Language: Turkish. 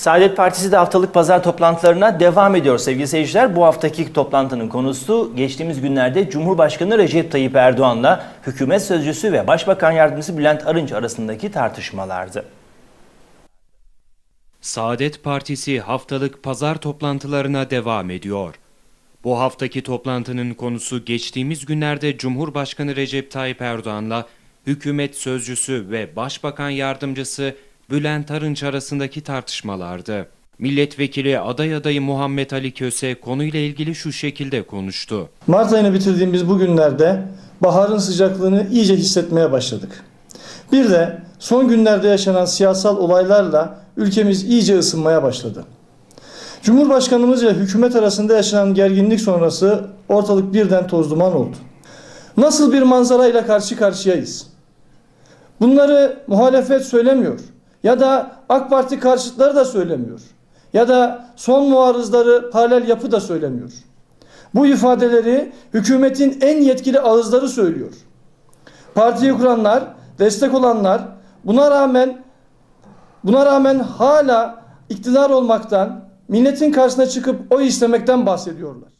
Saadet Partisi de haftalık pazar toplantılarına devam ediyor sevgili seyirciler. Bu haftaki toplantının konusu geçtiğimiz günlerde Cumhurbaşkanı Recep Tayyip Erdoğan'la hükümet sözcüsü ve Başbakan Yardımcısı Bülent Arınç arasındaki tartışmalardı. Saadet Partisi haftalık pazar toplantılarına devam ediyor. Bu haftaki toplantının konusu geçtiğimiz günlerde Cumhurbaşkanı Recep Tayyip Erdoğan'la hükümet sözcüsü ve Başbakan Yardımcısı Bülent Arınç arasındaki tartışmalardı. Milletvekili aday adayı Muhammed Ali Köse konuyla ilgili şu şekilde konuştu. Mart ayını bitirdiğimiz bu günlerde baharın sıcaklığını iyice hissetmeye başladık. Bir de son günlerde yaşanan siyasal olaylarla ülkemiz iyice ısınmaya başladı. Cumhurbaşkanımız ile hükümet arasında yaşanan gerginlik sonrası ortalık birden toz duman oldu. Nasıl bir manzarayla karşı karşıyayız? Bunları muhalefet söylemiyor ya da AK Parti karşıtları da söylemiyor ya da son muarızları paralel yapı da söylemiyor. Bu ifadeleri hükümetin en yetkili ağızları söylüyor. Partiyi kuranlar, destek olanlar buna rağmen buna rağmen hala iktidar olmaktan, milletin karşısına çıkıp oy istemekten bahsediyorlar.